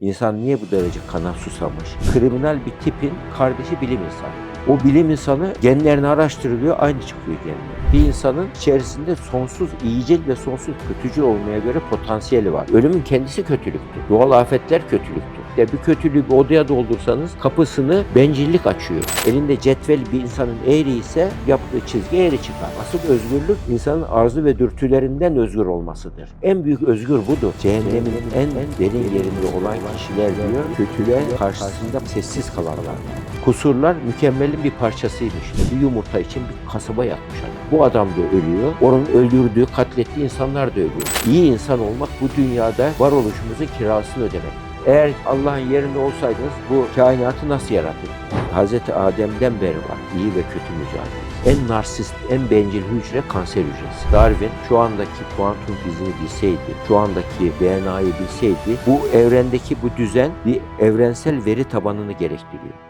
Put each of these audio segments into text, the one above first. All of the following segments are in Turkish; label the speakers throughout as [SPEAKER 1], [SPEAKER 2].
[SPEAKER 1] İnsan niye bu derece kana susamış? Kriminal bir tipin kardeşi bilim insanı. O bilim insanı genlerini araştırılıyor, aynı çıkıyor genleri. Bir insanın içerisinde sonsuz iyicil ve sonsuz kötücül olmaya göre potansiyeli var. Ölümün kendisi kötülüktür. Doğal afetler kötülüktür. Ya bir kötülüğü bir odaya doldursanız kapısını bencillik açıyor. Elinde cetvel bir insanın eğri ise yaptığı çizgi eğri çıkar. Asıl özgürlük insanın arzu ve dürtülerinden özgür olmasıdır. En büyük özgür budur. Cehennemin en derin yerinde olan kişiler diyor, kötülüğe karşısında sessiz kalanlar. Kusurlar mükemmelin bir parçasıymış. Bir yumurta için bir kasaba yakmış adam. Bu adam da ölüyor. Onun öldürdüğü, katlettiği insanlar da ölüyor. İyi insan olmak bu dünyada varoluşumuzun kirasını ödemek. Eğer Allah'ın yerinde olsaydınız bu kainatı nasıl yaratırdınız? Hazreti Adem'den beri var iyi ve kötü mücadele. En narsist, en bencil hücre kanser hücresi. Darwin şu andaki kuantum fiziğini bilseydi, şu andaki DNA'yı bilseydi bu evrendeki bu düzen bir evrensel veri tabanını gerektiriyor.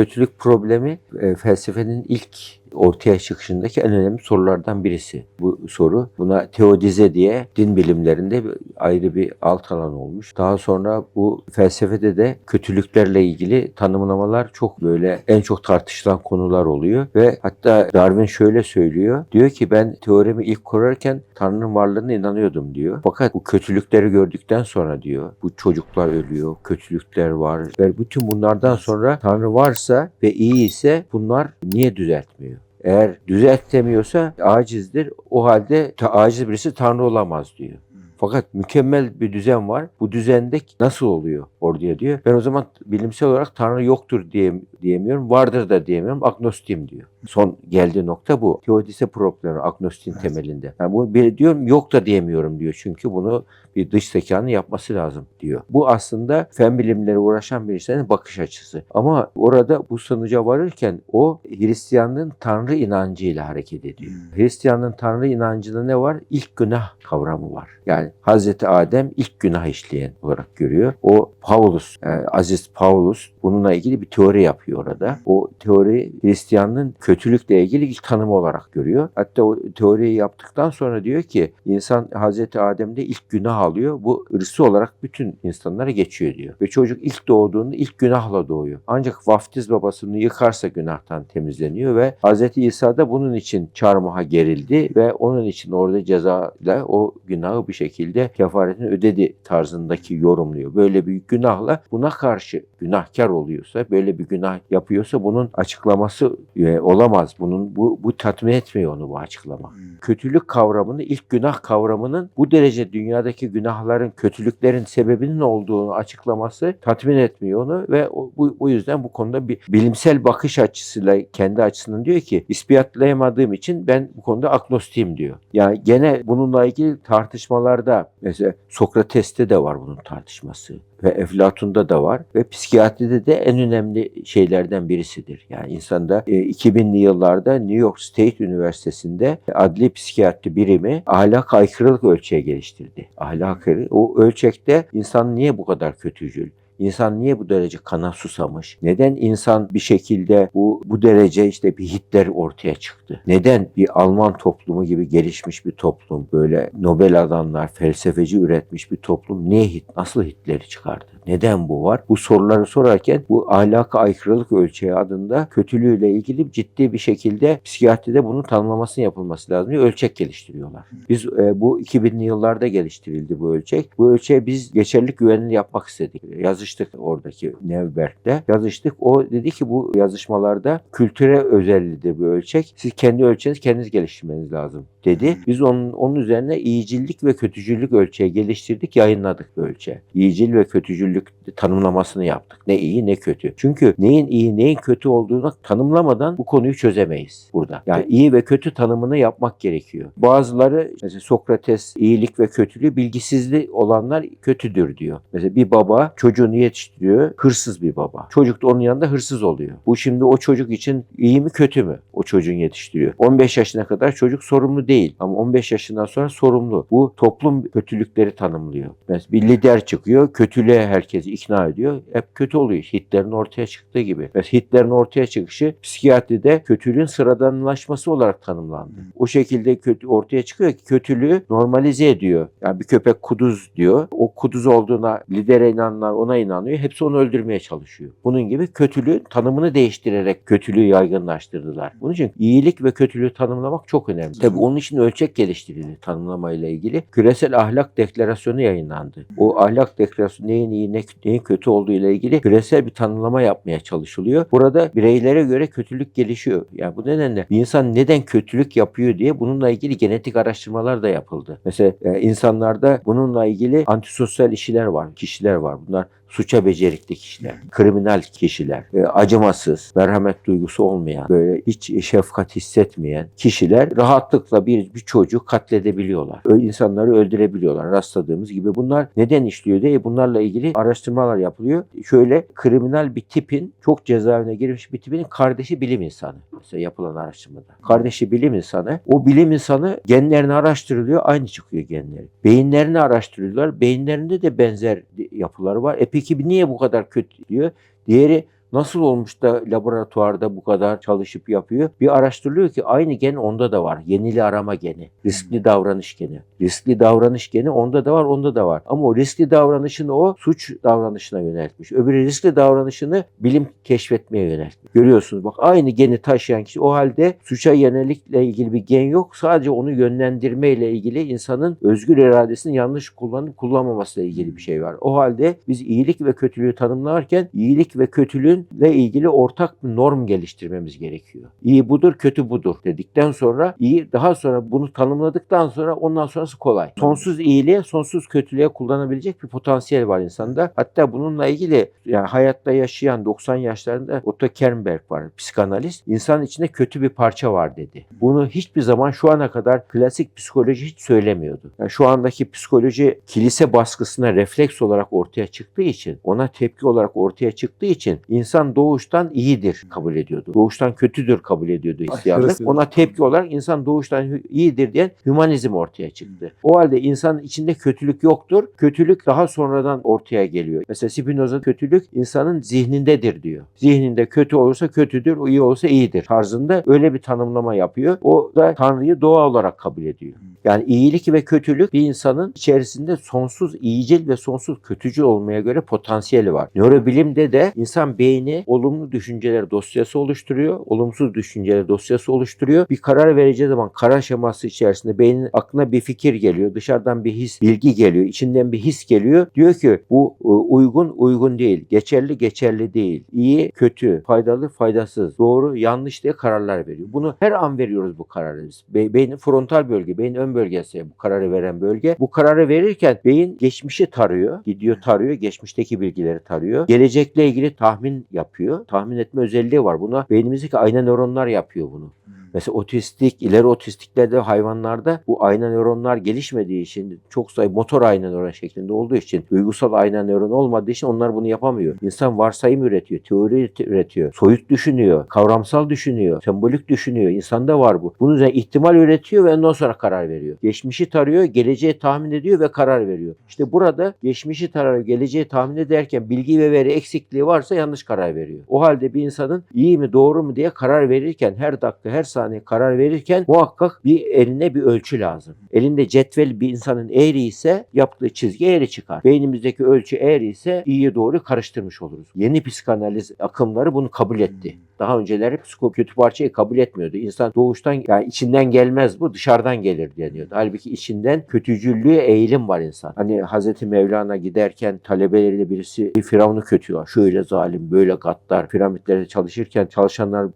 [SPEAKER 1] Kötülük problemi e, felsefenin ilk ortaya çıkışındaki en önemli sorulardan birisi. Bu soru buna teodize diye din bilimlerinde ayrı bir alt alan olmuş. Daha sonra bu felsefede de kötülüklerle ilgili tanımlamalar çok böyle en çok tartışılan konular oluyor ve hatta Darwin şöyle söylüyor. Diyor ki ben teoremi ilk kurarken Tanrı'nın varlığına inanıyordum diyor. Fakat bu kötülükleri gördükten sonra diyor bu çocuklar ölüyor, kötülükler var ve bütün bunlardan sonra Tanrı varsa ve iyi ise bunlar niye düzeltmiyor? Eğer düzeltemiyorsa acizdir. O halde ta- aciz birisi Tanrı olamaz diyor. Fakat mükemmel bir düzen var. Bu düzende nasıl oluyor oraya diyor. Ben o zaman bilimsel olarak Tanrı yoktur diye, diyemiyorum. Vardır da diyemiyorum. Agnostiyim diyor. Son geldiği nokta bu. Teodise problemi agnostiğin
[SPEAKER 2] Evet.
[SPEAKER 1] temelinde. Yani bu bir diyorum yok da diyemiyorum diyor. Çünkü bunu bir dış zekanın yapması lazım diyor. Bu aslında fen bilimleri uğraşan birisinin bakış açısı. Ama orada bu sonuca varırken o Hristiyanlığın Tanrı inancıyla hareket ediyor. Hristiyanlığın Tanrı inancında ne var? İlk günah kavramı var. Yani Hazreti Adem ilk günah işleyen olarak görüyor. O Paulus, yani Aziz Paulus bununla ilgili bir teori yapıyor orada. O teori Hristiyanlığın kötülükle ilgili ilk tanımı olarak görüyor. Hatta o teoriyi yaptıktan sonra diyor ki insan Hazreti Adem'de ilk günah alıyor. Bu ırsı olarak bütün insanlara geçiyor diyor. Ve çocuk ilk doğduğunda ilk günahla doğuyor. Ancak vaftiz babasını yıkarsa günahtan temizleniyor ve Hazreti İsa da bunun için çarmıha gerildi ve onun için orada cezayla o günahı bir şekilde kefaretini ödedi tarzındaki yorumluyor. Böyle bir günahla buna karşı günahkar oluyorsa, böyle bir günah yapıyorsa bunun açıklaması e, olamaz. Bunun bu, bu tatmin etmiyor onu bu açıklama. Kötülük kavramını, ilk günah kavramının bu derece dünyadaki günahların, kötülüklerin sebebinin olduğunu açıklaması tatmin etmiyor onu ve o, bu, bu yüzden bu konuda bir bilimsel bakış açısıyla kendi açısından diyor ki ispiyatlayamadığım için ben bu konuda agnostiyim diyor. Yani gene bununla ilgili tartışmalarda mesela Sokrates'te de var bunun tartışması ve Eflatun'da da var ve psikiyatride de en önemli şeylerden birisidir. Yani insanda e, 2000'li yıllarda New York State Üniversitesi'nde adli psikiyatri birimi ahlak aykırılık ölçeği geliştirdi. Ahlak o ölçekte insan niye bu kadar kötücül? İnsan niye bu derece kana susamış? Neden insan bir şekilde bu bu derece işte bir Hitler ortaya çıktı? Neden bir Alman toplumu gibi gelişmiş bir toplum, böyle Nobel adamlar, felsefeci üretmiş bir toplum niye Hit, nasıl Hitler'i çıkardı? Neden bu var? Bu soruları sorarken bu ahlaka aykırılık ölçeği adında kötülüğüyle ilgili ciddi bir şekilde psikiyatride bunun tanımlamasının yapılması lazım diye ölçek geliştiriyorlar. Biz e, bu 2000'li yıllarda geliştirildi bu ölçek. Bu ölçeğe biz geçerlilik güvenini yapmak istedik. Yazıştık oradaki Nevbert'te. Yazıştık. O dedi ki bu yazışmalarda kültüre özellidir bu ölçek. Siz kendi ölçeğinizi kendiniz geliştirmeniz lazım dedi. Biz onun, onun üzerine iyicillik ve kötücüllük ölçeği geliştirdik, yayınladık bu ölçeği. İyicil ve kötücüllük tanımlamasını yaptık. Ne iyi ne kötü. Çünkü neyin iyi neyin kötü olduğunu tanımlamadan bu konuyu çözemeyiz burada. Yani iyi ve kötü tanımını yapmak gerekiyor. Bazıları mesela Sokrates iyilik ve kötülüğü bilgisizlik olanlar kötüdür diyor. Mesela bir baba çocuğunu yetiştiriyor. Hırsız bir baba. Çocuk da onun yanında hırsız oluyor. Bu şimdi o çocuk için iyi mi kötü mü? O çocuğun yetiştiriyor. 15 yaşına kadar çocuk sorumlu değil. Ama 15 yaşından sonra sorumlu. Bu toplum kötülükleri tanımlıyor. Mesela bir lider çıkıyor. Kötülüğe herkesi ikna ediyor. Hep kötü oluyor. Hitler'in ortaya çıktığı gibi. Mesela Hitler'in ortaya çıkışı psikiyatride kötülüğün sıradanlaşması olarak tanımlandı. O şekilde kötü ortaya çıkıyor ki kötülüğü normalize ediyor. Yani bir köpek kuduz diyor. O kuduz olduğuna lidere inananlar ona inanıyor. Hepsi onu öldürmeye çalışıyor. Bunun gibi kötülüğün tanımını değiştirerek kötülüğü yaygınlaştırdılar. Bunun için iyilik ve kötülüğü tanımlamak çok önemli. Tabii onun için ölçek geliştirildi tanımlamayla ilgili. Küresel ahlak deklarasyonu yayınlandı. O ahlak deklarasyonu neyin iyi ne, neyin kötü olduğu ile ilgili küresel bir tanımlama yapmaya çalışılıyor. Burada bireylere göre kötülük gelişiyor. Yani bu nedenle bir insan neden kötülük yapıyor diye bununla ilgili genetik araştırmalar da yapıldı. Mesela e, insanlarda bununla ilgili antisosyal işler var, kişiler var. Bunlar suça becerikli kişiler, kriminal kişiler, e, acımasız, merhamet duygusu olmayan, böyle hiç şefkat hissetmeyen kişiler rahatlıkla bir, bir çocuğu katledebiliyorlar. Ö- insanları öldürebiliyorlar rastladığımız gibi. Bunlar neden işliyor diye bunlarla ilgili araştırmalar yapılıyor. Şöyle kriminal bir tipin, çok cezaevine girmiş bir tipin kardeşi bilim insanı. Mesela yapılan araştırmada. Kardeşi bilim insanı. O bilim insanı genlerini araştırılıyor. Aynı çıkıyor genleri. Beyinlerini araştırıyorlar. Beyinlerinde de benzer yapılar var. E peki niye bu kadar kötü diyor. Diğeri nasıl olmuş da laboratuvarda bu kadar çalışıp yapıyor? Bir araştırılıyor ki aynı gen onda da var. Yenili arama geni. Riskli davranış geni. Riskli davranış geni onda da var, onda da var. Ama o riskli davranışını o suç davranışına yöneltmiş. Öbürü riskli davranışını bilim keşfetmeye yöneltmiş. Görüyorsunuz bak aynı geni taşıyan kişi o halde suça yönelikle ilgili bir gen yok. Sadece onu yönlendirmeyle ilgili insanın özgür iradesini yanlış kullanıp kullanmamasıyla ilgili bir şey var. O halde biz iyilik ve kötülüğü tanımlarken iyilik ve kötülüğün ile ilgili ortak bir norm geliştirmemiz gerekiyor. İyi budur, kötü budur dedikten sonra iyi daha sonra bunu tanımladıktan sonra ondan sonrası kolay. Sonsuz iyiliğe, sonsuz kötülüğe kullanabilecek bir potansiyel var insanda. Hatta bununla ilgili yani hayatta yaşayan 90 yaşlarında Otto Kernberg var, psikanalist. İnsan içinde kötü bir parça var dedi. Bunu hiçbir zaman şu ana kadar klasik psikoloji hiç söylemiyordu. Yani şu andaki psikoloji kilise baskısına refleks olarak ortaya çıktığı için, ona tepki olarak ortaya çıktığı için insan doğuştan iyidir kabul ediyordu. Doğuştan kötüdür kabul ediyordu Hristiyanlık. Ona tepki olarak insan doğuştan iyidir diyen hümanizm ortaya çıktı. O halde insanın içinde kötülük yoktur. Kötülük daha sonradan ortaya geliyor. Mesela Spinoza kötülük insanın zihnindedir diyor. Zihninde kötü olursa kötüdür, iyi olursa iyidir tarzında öyle bir tanımlama yapıyor. O da Tanrı'yı doğa olarak kabul ediyor. Yani iyilik ve kötülük bir insanın içerisinde sonsuz iyicil ve sonsuz kötücül olmaya göre potansiyeli var. Nörobilimde de insan beyni olumlu düşünceler dosyası oluşturuyor, olumsuz düşünceler dosyası oluşturuyor. Bir karar vereceği zaman karar şeması içerisinde beynin aklına bir fikir geliyor, dışarıdan bir his, bilgi geliyor, içinden bir his geliyor. Diyor ki bu e, uygun, uygun değil, geçerli, geçerli değil, iyi, kötü, faydalı, faydasız, doğru, yanlış diye kararlar veriyor. Bunu her an veriyoruz bu kararı biz. Be- beynin frontal bölge, beynin ön bölgesi bu kararı veren bölge. Bu kararı verirken beyin geçmişi tarıyor, gidiyor tarıyor, geçmişteki bilgileri tarıyor. Gelecekle ilgili tahmin yapıyor. Tahmin etme özelliği var. Buna beynimizdeki ayna nöronlar yapıyor bunu. Mesela otistik, ileri otistiklerde hayvanlarda bu ayna nöronlar gelişmediği için çok sayı motor ayna nöron şeklinde olduğu için duygusal ayna nöron olmadığı için onlar bunu yapamıyor. İnsan varsayım üretiyor, teori üretiyor, soyut düşünüyor, kavramsal düşünüyor, sembolik düşünüyor. İnsanda var bu. Bunun üzerine ihtimal üretiyor ve ondan sonra karar veriyor. Geçmişi tarıyor, geleceği tahmin ediyor ve karar veriyor. İşte burada geçmişi tarar, geleceği tahmin ederken bilgi ve veri eksikliği varsa yanlış karar veriyor. O halde bir insanın iyi mi doğru mu diye karar verirken her dakika her saniye karar verirken muhakkak bir eline bir ölçü lazım. Elinde cetvel bir insanın eğri ise yaptığı çizgi eğri çıkar. Beynimizdeki ölçü eğri ise iyiye doğru karıştırmış oluruz. Yeni psikanaliz akımları bunu kabul etti. Daha önceleri psiko kötü parçayı kabul etmiyordu. İnsan doğuştan yani içinden gelmez bu dışarıdan gelir deniyordu. Halbuki içinden kötücüllüğe eğilim var insan. Hani Hazreti Mevlana giderken talebeleriyle birisi Firavun'u kötüyor. Şöyle zalim, böyle gaddar. Piramitlerde çalışırken çalışanlar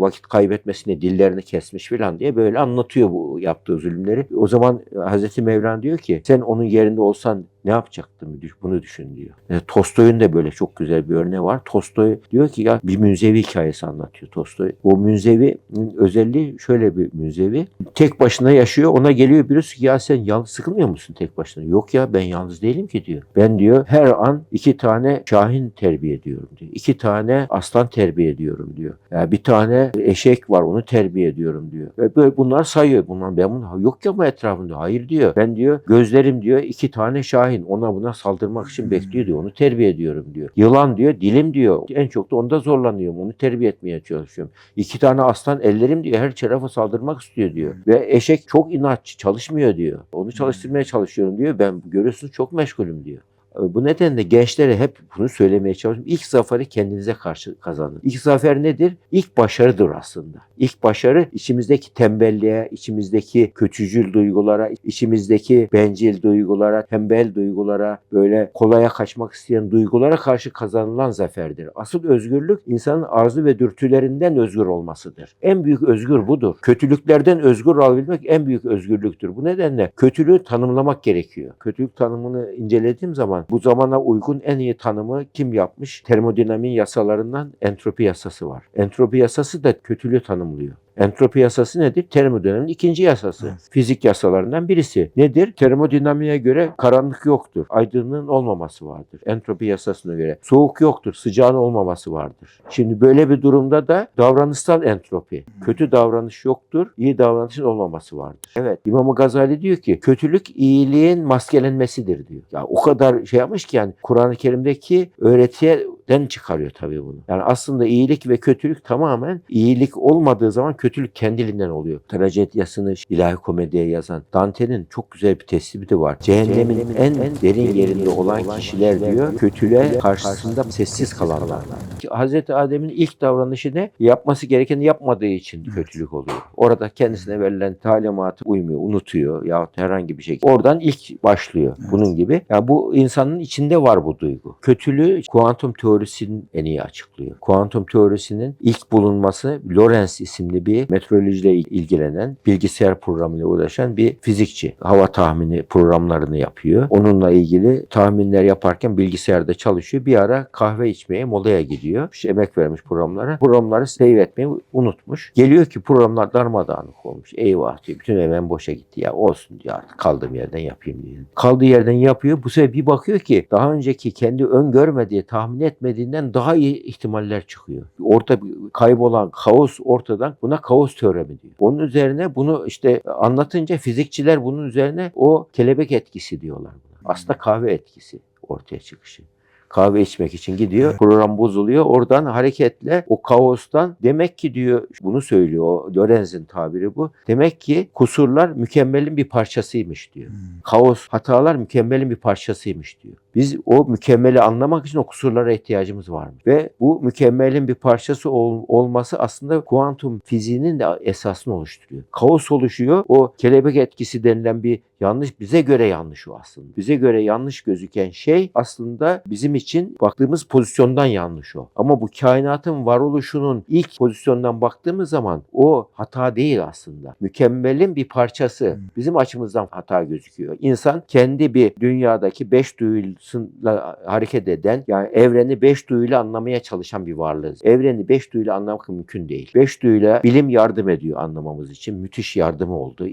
[SPEAKER 1] vakit kaybetmesine dillerini kesmiş filan diye böyle anlatıyor bu yaptığı zulümleri. O zaman Hazreti Mevlana diyor ki sen onun yerinde olsan ne yapacaktım bunu düşün diyor. E, Tolstoy'un da böyle çok güzel bir örneği var. Tolstoy diyor ki ya bir münzevi hikayesi anlatıyor Tolstoy. O münzevinin özelliği şöyle bir münzevi. Tek başına yaşıyor. Ona geliyor birisi ki ya sen yalnız sıkılmıyor musun tek başına? Yok ya ben yalnız değilim ki diyor. Ben diyor her an iki tane şahin terbiye ediyorum diyor. İki tane aslan terbiye ediyorum diyor. Ya bir tane eşek var onu terbiye ediyorum diyor. Ve böyle bunlar sayıyor. Bunlar ben bunu yok ya mı etrafında? Hayır diyor. Ben diyor gözlerim diyor iki tane şahin ona buna saldırmak için bekliyor diyor. Onu terbiye ediyorum diyor. Yılan diyor dilim diyor. En çok da onda zorlanıyorum. Onu terbiye etmeye çalışıyorum. İki tane aslan ellerim diyor her tarafa saldırmak istiyor diyor. Ve eşek çok inatçı çalışmıyor diyor. Onu çalıştırmaya çalışıyorum diyor. Ben görüyorsunuz çok meşgulüm diyor. Bu nedenle gençlere hep bunu söylemeye çalışıyorum. İlk zaferi kendinize karşı kazanın. İlk zafer nedir? İlk başarıdır aslında. İlk başarı içimizdeki tembelliğe, içimizdeki kötücül duygulara, içimizdeki bencil duygulara, tembel duygulara, böyle kolaya kaçmak isteyen duygulara karşı kazanılan zaferdir. Asıl özgürlük insanın arzu ve dürtülerinden özgür olmasıdır. En büyük özgür budur. Kötülüklerden özgür olabilmek en büyük özgürlüktür. Bu nedenle kötülüğü tanımlamak gerekiyor. Kötülük tanımını incelediğim zaman bu zamana uygun en iyi tanımı kim yapmış? Termodinamiğin yasalarından entropi yasası var. Entropi yasası da kötülüğü tanımlıyor. Entropi yasası nedir? Termodinamiğin ikinci yasası.
[SPEAKER 2] Evet.
[SPEAKER 1] Fizik yasalarından birisi. Nedir? Termodinamiğe göre karanlık yoktur. Aydınlığın olmaması vardır. Entropi yasasına göre. Soğuk yoktur. Sıcağın olmaması vardır. Şimdi böyle bir durumda da davranışsal entropi. Kötü davranış yoktur. iyi davranışın olmaması vardır. Evet. İmam Gazali diyor ki kötülük iyiliğin maskelenmesidir diyor. Ya o kadar şey yapmış ki yani Kur'an-ı Kerim'deki öğretiden çıkarıyor tabii bunu. Yani aslında iyilik ve kötülük tamamen iyilik olmadığı zaman kötülük kendiliğinden oluyor. Trajedyasını ilahi komediye yazan Dante'nin çok güzel bir tespiti var. Cehennemin en, derin yerinde olan kişiler diyor kötülüğe karşısında sessiz kalanlar. Hazreti Adem'in ilk davranışı ne? Yapması gerekeni yapmadığı için kötülük oluyor. Orada kendisine verilen talimatı uymuyor, unutuyor yahut herhangi bir şey. Oradan ilk başlıyor. Bunun gibi. Yani bu insanın içinde var bu duygu. Kötülüğü kuantum teorisinin en iyi açıklıyor. Kuantum teorisinin ilk bulunması Lorenz isimli bir meteorolojiyle ilgilenen, bilgisayar programıyla uğraşan bir fizikçi. Hava tahmini programlarını yapıyor. Onunla ilgili tahminler yaparken bilgisayarda çalışıyor. Bir ara kahve içmeye molaya gidiyor. İşte emek vermiş programlara. Programları save etmeyi unutmuş. Geliyor ki programlar darmadağınık olmuş. Eyvah diyor. Bütün emeğim boşa gitti ya. Olsun diyor artık kaldığım yerden yapayım diyor. Kaldığı yerden yapıyor. Bu sefer bir bakıyor ki daha önceki kendi öngörmediği, tahmin etmediğinden daha iyi ihtimaller çıkıyor. Bir kaybolan kaos ortadan buna kaos teoremi diyor. Onun üzerine bunu işte anlatınca fizikçiler bunun üzerine o kelebek etkisi diyorlar buna. Aslında kahve etkisi ortaya çıkışı kahve içmek için gidiyor.
[SPEAKER 2] Evet.
[SPEAKER 1] Program bozuluyor. Oradan hareketle o kaostan demek ki diyor bunu söylüyor. O Lorenz'in tabiri bu. Demek ki kusurlar mükemmelin bir parçasıymış diyor.
[SPEAKER 2] Hmm.
[SPEAKER 1] Kaos, hatalar mükemmelin bir parçasıymış diyor. Biz o mükemmeli anlamak için o kusurlara ihtiyacımız var. Ve bu mükemmelin bir parçası ol- olması aslında kuantum fiziğinin de esasını oluşturuyor. Kaos oluşuyor. O kelebek etkisi denilen bir yanlış bize göre yanlış o aslında. Bize göre yanlış gözüken şey aslında bizim için baktığımız pozisyondan yanlış o. Ama bu kainatın varoluşunun ilk pozisyondan baktığımız zaman o hata değil aslında. Mükemmelin bir parçası.
[SPEAKER 2] Hmm.
[SPEAKER 1] Bizim açımızdan hata gözüküyor. İnsan kendi bir dünyadaki beş duyusuyla hareket eden yani evreni beş duyuyla anlamaya çalışan bir varlığız. Evreni beş duyuyla anlamak mümkün değil. Beş duyuyla bilim yardım ediyor anlamamız için. Müthiş yardımı oldu.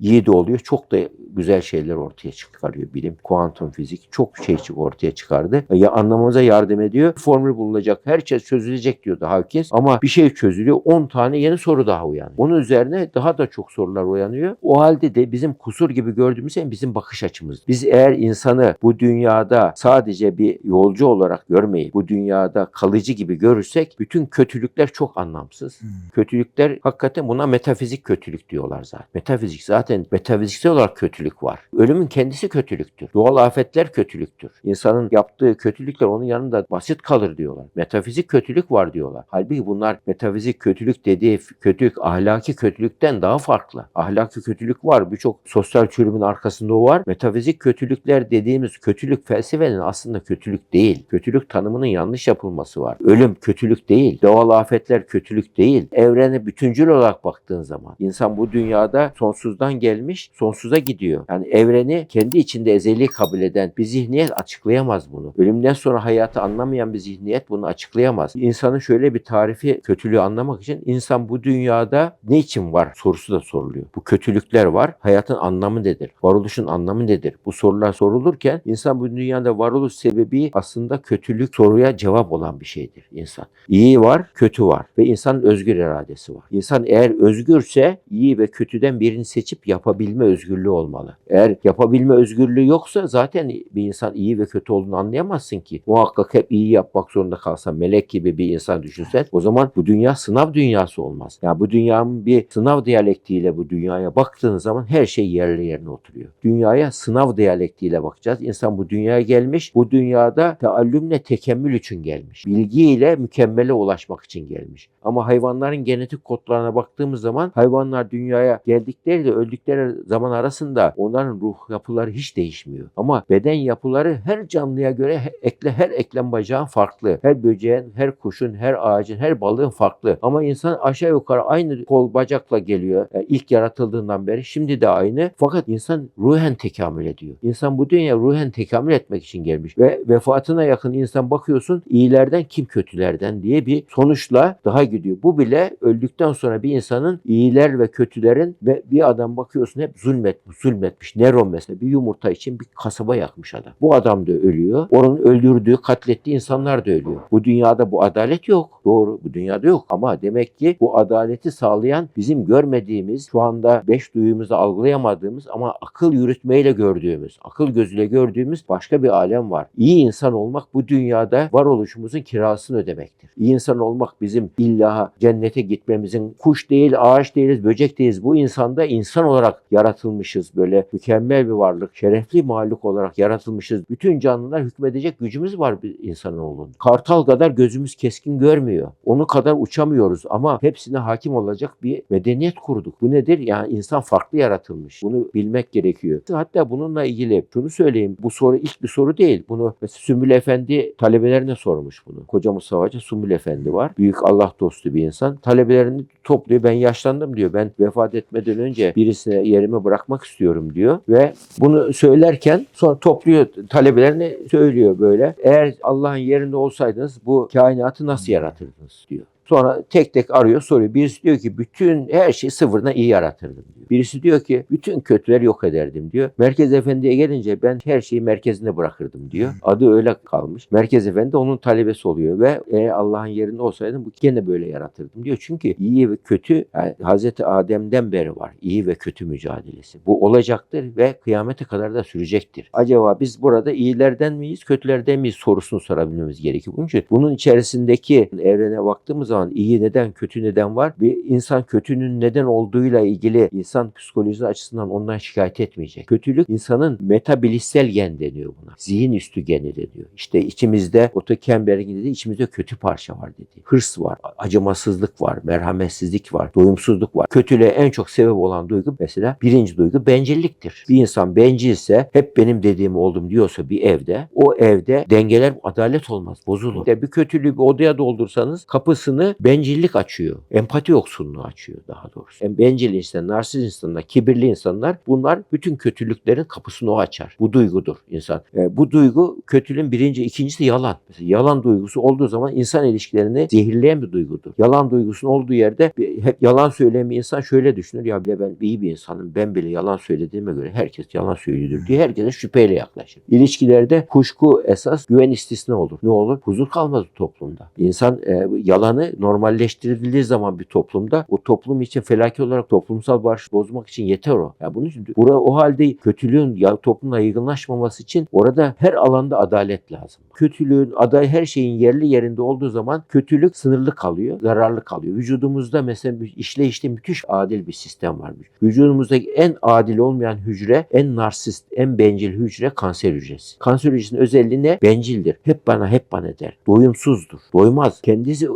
[SPEAKER 1] İyi de oluyor. Çok da güzel şeyler ortaya çıkarıyor bilim. Kuantum fizik çok şey çık- ortaya çıkardı. Ya anlamamıza yardım ediyor. Formül bulunacak. Her şey çözülecek diyordu herkes. Ama bir şey çözülüyor. 10 tane yeni soru daha uyanıyor. Onun üzerine daha da çok sorular uyanıyor. O halde de bizim kusur gibi gördüğümüz şey bizim bakış açımız. Biz eğer insanı bu dünyada sadece bir yolcu olarak görmeyip bu dünyada kalıcı gibi görürsek bütün kötülükler çok anlamsız.
[SPEAKER 2] Hmm.
[SPEAKER 1] Kötülükler hakikaten buna metafizik kötülük diyorlar zaten. Metafizik zaten metafiziksel olarak kötülük var. Ölümün kendisi kötülüktür. Doğal afetler kötülüktür. İnsanın yaptığı kötülükler onun yanında basit kalır diyorlar. Metafizik kötülük var diyorlar. Halbuki bunlar metafizik kötülük dediği kötülük ahlaki kötülükten daha farklı. Ahlaki kötülük var. Birçok sosyal çürümün arkasında o var. Metafizik kötülükler dediğimiz kötülük felsefenin aslında kötülük değil. Kötülük tanımının yanlış yapılması var. Ölüm kötülük değil. Doğal afetler kötülük değil. Evrene bütüncül olarak baktığın zaman insan bu dünyada sonsuzdan gelmiş, sonsuza gidiyor. Diyor. Yani evreni kendi içinde ezeli kabul eden bir zihniyet açıklayamaz bunu. Ölümden sonra hayatı anlamayan bir zihniyet bunu açıklayamaz. İnsanın şöyle bir tarifi kötülüğü anlamak için insan bu dünyada ne için var sorusu da soruluyor. Bu kötülükler var. Hayatın anlamı nedir? Varoluşun anlamı nedir? Bu sorular sorulurken insan bu dünyada varoluş sebebi aslında kötülük soruya cevap olan bir şeydir insan. İyi var, kötü var ve insanın özgür iradesi var. İnsan eğer özgürse iyi ve kötüden birini seçip yapabilme özgürlüğü olmalı. Eğer yapabilme özgürlüğü yoksa zaten bir insan iyi ve kötü olduğunu anlayamazsın ki. Muhakkak hep iyi yapmak zorunda kalsan melek gibi bir insan düşünsen o zaman bu dünya sınav dünyası olmaz. Yani bu dünyanın bir sınav diyalektiğiyle bu dünyaya baktığın zaman her şey yerli yerine oturuyor. Dünyaya sınav diyalektiğiyle bakacağız. İnsan bu dünyaya gelmiş. Bu dünyada teallümle tekemmül için gelmiş. Bilgiyle mükemmele ulaşmak için gelmiş. Ama hayvanların genetik kodlarına baktığımız zaman hayvanlar dünyaya geldikleriyle öldükleri zaman arasında onların ruh yapıları hiç değişmiyor. Ama beden yapıları her canlıya göre ekle her eklem bacağın farklı. Her böceğin, her kuşun, her ağacın, her balığın farklı. Ama insan aşağı yukarı aynı kol bacakla geliyor. Yani ilk yaratıldığından beri şimdi de aynı. Fakat insan ruhen tekamül ediyor. İnsan bu dünya ruhen tekamül etmek için gelmiş ve vefatına yakın insan bakıyorsun iyilerden kim kötülerden diye bir sonuçla daha gidiyor. Bu bile öldükten sonra bir insanın iyiler ve kötülerin ve bir adam bakıyorsun hep zulmetmiş, zulmetmiş. Neron mesela bir yumurta için bir kasaba yakmış adam. Bu adam da ölüyor. Onun öldürdüğü, katlettiği insanlar da ölüyor. Bu dünyada bu adalet yok. Doğru bu dünyada yok ama demek ki bu adaleti sağlayan bizim görmediğimiz, şu anda beş duyumuzda algılayamadığımız ama akıl yürütmeyle gördüğümüz, akıl gözüyle gördüğümüz başka bir alem var. İyi insan olmak bu dünyada varoluşumuzun kirasını ödemektir. İyi insan olmak bizim illaha cennete gitmemizin kuş değil, ağaç değiliz, böcek değiliz. Bu insanda insan olarak yaratılmışız. Böyle mükemmel bir varlık, şerefli mahluk olarak yaratılmışız. Bütün canlılar hükmedecek gücümüz var bir insanoğlunun. Kartal kadar gözümüz keskin görmüyor. Onu kadar uçamıyoruz ama hepsine hakim olacak bir medeniyet kurduk. Bu nedir? Yani insan farklı yaratılmış. Bunu bilmek gerekiyor. Hatta bununla ilgili şunu söyleyeyim. Bu soru ilk bir soru değil. Bunu Sümbül Efendi talebelerine sormuş bunu. Koca Mustafa Hoca Sümbül Efendi var. Büyük Allah dostu bir insan. Talebelerini topluyor. Ben yaşlandım diyor. Ben vefat etmeden önce birisine yerimi bırakmak istiyorum diyor. Ve bunu söylerken sonra topluyor talebelerini söylüyor böyle. Eğer Allah'ın yerinde olsaydınız bu kainatı nasıl yaratırdınız diyor. Sonra tek tek arıyor soruyor. Birisi diyor ki bütün her şeyi sıfırdan iyi yaratırdım diyor. Birisi diyor ki bütün kötüleri yok ederdim diyor. Merkez Efendi'ye gelince ben her şeyi merkezine bırakırdım diyor. Adı öyle kalmış. Merkez Efendi onun talebesi oluyor ve eğer Allah'ın yerinde olsaydım bu gene böyle yaratırdım diyor. Çünkü iyi ve kötü yani Hazreti Adem'den beri var. İyi ve kötü mücadelesi. Bu olacaktır ve kıyamete kadar da sürecektir. Acaba biz burada iyilerden miyiz, kötülerden miyiz sorusunu sorabilmemiz gerekiyor. Bunun için bunun içerisindeki evrene baktığımız zaman iyi neden, kötü neden var? Bir insan kötünün neden olduğuyla ilgili insan psikolojisi açısından ondan şikayet etmeyecek. Kötülük insanın metabilissel gen deniyor buna. Zihin üstü geni deniyor. İşte içimizde Otto Kemberg'in dediği içimizde kötü parça var dedi. Hırs var, acımasızlık var, merhametsizlik var, doyumsuzluk var. Kötülüğe en çok sebep olan duygu mesela birinci duygu bencilliktir. Bir insan bencilse hep benim dediğim oldum diyorsa bir evde o evde dengeler adalet olmaz, bozulur. İşte bir kötülüğü bir odaya doldursanız kapısını bencillik açıyor. Empati yoksunluğu açıyor daha doğrusu. Yani bencil insan, narsist insanlar, kibirli insanlar bunlar bütün kötülüklerin kapısını o açar. Bu duygudur insan. E, bu duygu kötülüğün birinci, ikincisi yalan. Mesela yalan duygusu olduğu zaman insan ilişkilerini zehirleyen bir duygudur. Yalan duygusunun olduğu yerde hep yalan söyleyen bir insan şöyle düşünür. Ya bile ben iyi bir insanım. Ben bile yalan söylediğime göre herkes yalan söylüyordur diye herkese şüpheyle yaklaşır. İlişkilerde kuşku esas güven istisna olur. Ne olur? Huzur kalmaz toplumda. İnsan e, yalanı normalleştirildiği zaman bir toplumda o toplum için felaket olarak toplumsal barışı bozmak için yeter o. Ya bunun için bura o halde kötülüğün ya toplumla yaygınlaşmaması için orada her alanda adalet lazım. Kötülüğün, aday her şeyin yerli yerinde olduğu zaman kötülük sınırlı kalıyor, zararlı kalıyor. Vücudumuzda mesela işleyişte müthiş adil bir sistem var. Vücudumuzdaki en adil olmayan hücre, en narsist, en bencil hücre kanser hücresi. Kanser hücresinin özelliği ne? Bencildir. Hep bana, hep bana der. Doyumsuzdur. Doymaz. Kendisi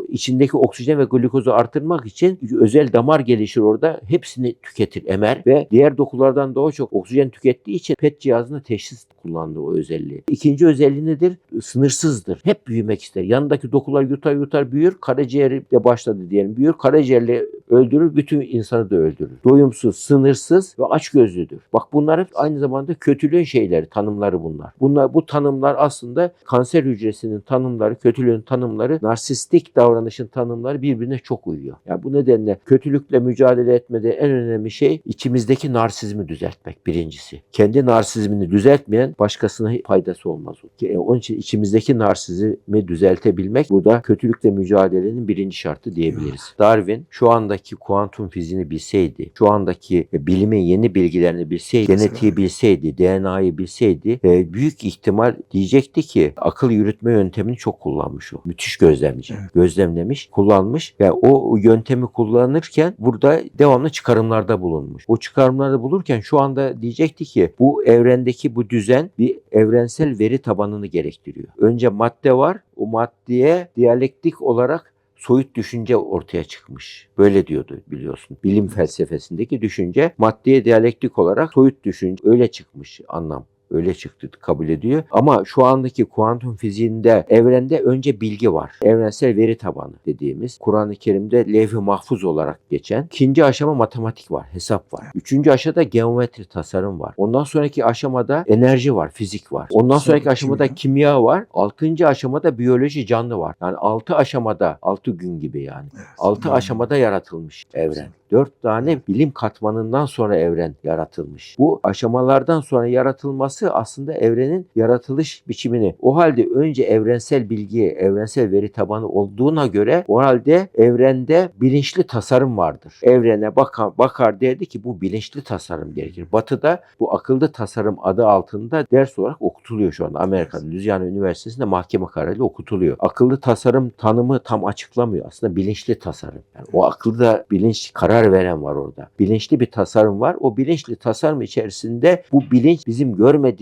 [SPEAKER 1] içindeki oksijen ve glikozu artırmak için özel damar gelişir orada. Hepsini tüketir, emer ve diğer dokulardan daha çok oksijen tükettiği için PET cihazını teşhis kullandığı o özelliği. İkinci özelliği nedir? Sınırsızdır. Hep büyümek ister. Yanındaki dokular yutar yutar büyür. Karaciğeri de başladı diyelim. Büyür. Karaciğerle öldürür. Bütün insanı da öldürür. Doyumsuz, sınırsız ve açgözlüdür. Bak bunlar hep aynı zamanda kötülüğün şeyleri, tanımları bunlar. Bunlar bu tanımlar aslında kanser hücresinin tanımları, kötülüğün tanımları, narsistik davranışın tanımları birbirine çok uyuyor. Yani bu nedenle kötülükle mücadele etmede en önemli şey içimizdeki narsizmi düzeltmek birincisi. Kendi narsizmini düzeltmeyen başkasına faydası olmaz. E, Onun için içimizdeki narsizmi düzeltebilmek burada kötülükle mücadelenin birinci şartı diyebiliriz. Darwin şu andaki kuantum fiziğini bilseydi, şu andaki bilimin yeni bilgilerini bilseydi, genetiği bilseydi, DNA'yı bilseydi e, büyük ihtimal diyecekti ki akıl yürütme yöntemini çok kullanmış o. Müthiş gözlemci. Gözlemlemiş, kullanmış. Yani o yöntemi kullanırken burada devamlı çıkarımlarda bulunmuş. O çıkarımlarda bulurken şu anda diyecekti ki bu evrendeki bu düzen bir evrensel veri tabanını gerektiriyor. Önce madde var. O maddeye diyalektik olarak soyut düşünce ortaya çıkmış. Böyle diyordu biliyorsun. Bilim felsefesindeki düşünce maddeye diyalektik olarak soyut düşünce öyle çıkmış anlam öyle çıktı kabul ediyor. Ama şu andaki kuantum fiziğinde evrende önce bilgi var. Evrensel veri tabanı dediğimiz Kur'an-ı Kerim'de levh-i mahfuz olarak geçen. İkinci aşama matematik var, hesap var. Üçüncü aşamada geometri tasarım var. Ondan sonraki aşamada enerji var, fizik var. Ondan sonraki
[SPEAKER 2] Sonra
[SPEAKER 1] aşamada
[SPEAKER 2] kimya.
[SPEAKER 1] var. Altıncı aşamada biyoloji canlı var. Yani altı aşamada, altı gün gibi yani. Altı aşamada yaratılmış evren. Dört tane bilim katmanından sonra evren yaratılmış. Bu aşamalardan sonra yaratılması aslında evrenin yaratılış biçimini. O halde önce evrensel bilgi, evrensel veri tabanı olduğuna göre o halde evrende bilinçli tasarım vardır. Evrene bakar, bakar derdi ki bu bilinçli tasarım gerekir. Batı'da bu akıllı tasarım adı altında ders olarak okutuluyor şu anda. Amerika'da Louisiana Üniversitesi'nde mahkeme kararıyla okutuluyor. Akıllı tasarım tanımı tam açıklamıyor. Aslında bilinçli tasarım. Yani o akılda bilinç karar veren var orada. Bilinçli bir tasarım var. O bilinçli tasarım içerisinde bu bilinç bizim görmediğimiz,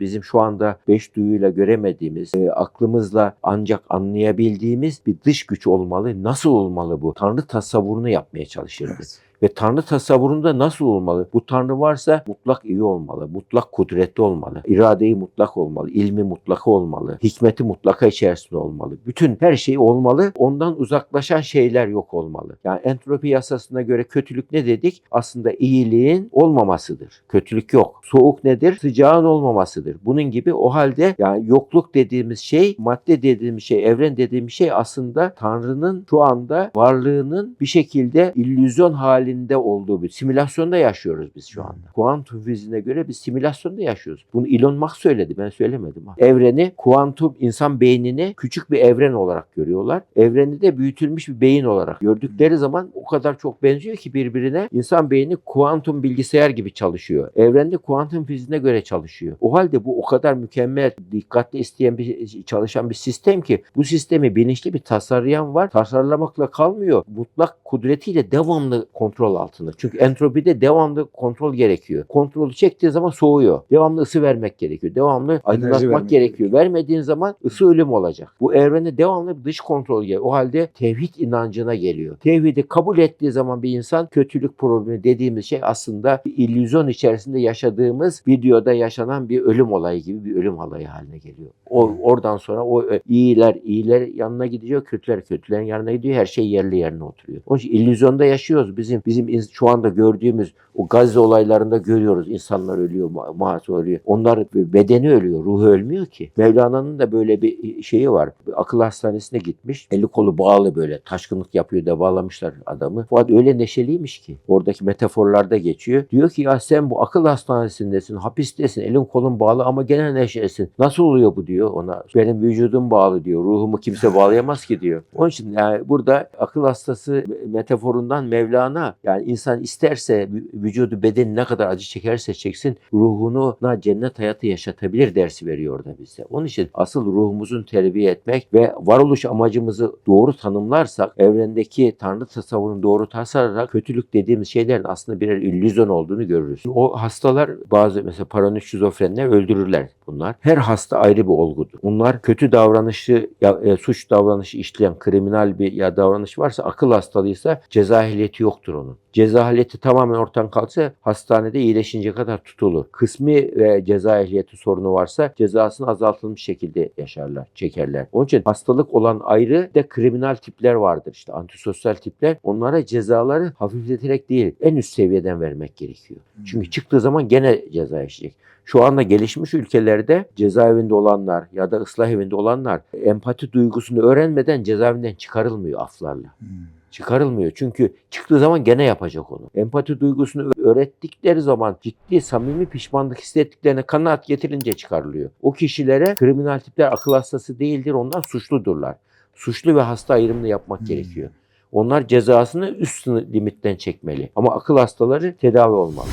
[SPEAKER 1] bizim şu anda beş duyuyla göremediğimiz, e, aklımızla ancak anlayabildiğimiz bir dış güç olmalı. Nasıl olmalı bu? Tanrı tasavvurunu yapmaya çalışırdı.
[SPEAKER 2] Evet.
[SPEAKER 1] Ve Tanrı tasavvurunda nasıl olmalı? Bu Tanrı varsa mutlak iyi olmalı, mutlak kudretli olmalı, iradeyi mutlak olmalı, ilmi mutlaka olmalı, hikmeti mutlaka içerisinde olmalı. Bütün her şey olmalı, ondan uzaklaşan şeyler yok olmalı. Yani entropi yasasına göre kötülük ne dedik? Aslında iyiliğin olmamasıdır. Kötülük yok. Soğuk nedir? Sıcağın olmamasıdır. Bunun gibi o halde yani yokluk dediğimiz şey, madde dediğimiz şey, evren dediğimiz şey aslında Tanrı'nın şu anda varlığının bir şekilde illüzyon halinde olduğu bir simülasyonda yaşıyoruz biz şu anda. Kuantum fiziğine göre biz simülasyonda yaşıyoruz. Bunu Elon Musk söyledi ben söylemedim. Evreni kuantum insan beynini küçük bir evren olarak görüyorlar. Evreni de büyütülmüş bir beyin olarak gördükleri zaman o kadar çok benziyor ki birbirine. İnsan beyni kuantum bilgisayar gibi çalışıyor. Evrende kuantum fiziğine göre çalışıyor. O halde bu o kadar mükemmel, dikkatli isteyen bir çalışan bir sistem ki bu sistemi bilinçli bir tasarlayan var. Tasarlamakla kalmıyor. Mutlak kudretiyle devamlı kontrol altında. Çünkü entropide devamlı kontrol gerekiyor. Kontrolü çektiği zaman soğuyor. Devamlı ısı vermek gerekiyor. Devamlı aydınlatmak
[SPEAKER 2] vermek
[SPEAKER 1] gerekiyor. Vermediğin zaman ısı ölüm olacak. Bu evrende devamlı bir dış kontrol geliyor. O halde tevhid inancına geliyor. Tevhidi kabul ettiği zaman bir insan kötülük problemi dediğimiz şey aslında bir illüzyon içerisinde yaşadığımız videoda yaşanan bir ölüm olayı gibi bir ölüm olayı haline geliyor. O oradan sonra o ö- iyiler iyiler yanına gidiyor, kötüler kötülerin yanına gidiyor. Her şey yerli yerine oturuyor. Onun için illüzyonda yaşıyoruz. Bizim bizim şu anda gördüğümüz o Gazze olaylarında görüyoruz. İnsanlar ölüyor, ma- masum ölüyor. Onlar bedeni ölüyor, ruhu ölmüyor ki. Mevlana'nın da böyle bir şeyi var. Bir akıl hastanesine gitmiş. Eli kolu bağlı böyle. Taşkınlık yapıyor da bağlamışlar adamı. Fuat öyle neşeliymiş ki. Oradaki metaforlarda geçiyor. Diyor ki ya sen bu akıl hastanesindesin, hapistesin, elin kolun bağlı ama gene neşelisin. Nasıl oluyor bu diyor ona. Benim vücudum bağlı diyor. Ruhumu kimse bağlayamaz ki diyor. Onun için yani burada akıl hastası metaforundan Mevlana yani insan isterse vü- vücudu bedeni ne kadar acı çekerse çeksin ruhunu na cennet hayatı yaşatabilir dersi veriyor orada bize. Onun için asıl ruhumuzun terbiye etmek ve varoluş amacımızı doğru tanımlarsak evrendeki tanrı tasavvurunu doğru tasarlayarak kötülük dediğimiz şeylerin aslında birer illüzyon olduğunu görürüz. O hastalar bazı mesela paranoid şizofrenler öldürürler bunlar. Her hasta ayrı bir olgudur. Bunlar kötü davranışı ya, e, suç davranışı işleyen kriminal bir ya davranış varsa akıl hastalıysa ceza ehliyeti yoktur onun. Ceza ehliyeti tamamen ortadan kalksa hastanede iyileşince kadar tutulur. Kısmi ve ceza ehliyeti sorunu varsa cezasını azaltılmış şekilde yaşarlar, çekerler. Onun için hastalık olan ayrı de kriminal tipler vardır işte antisosyal tipler. Onlara cezaları hafifleterek değil en üst seviyeden vermek gerekiyor. Çünkü çıktığı zaman gene ceza yaşayacak. Şu anda gelişmiş ülkelerde cezaevinde olanlar ya da ıslah evinde olanlar empati duygusunu öğrenmeden cezaevinden çıkarılmıyor aflarla.
[SPEAKER 2] Hmm.
[SPEAKER 1] Çıkarılmıyor çünkü çıktığı zaman gene yapacak onu. Empati duygusunu öğrettikleri zaman ciddi samimi pişmanlık hissettiklerine kanaat getirince çıkarılıyor. O kişilere kriminal tipler akıl hastası değildir onlar suçludurlar. Suçlu ve hasta ayrımını yapmak
[SPEAKER 2] Hmm.
[SPEAKER 1] gerekiyor. Onlar cezasını üst limitten çekmeli. Ama akıl hastaları tedavi olmalı.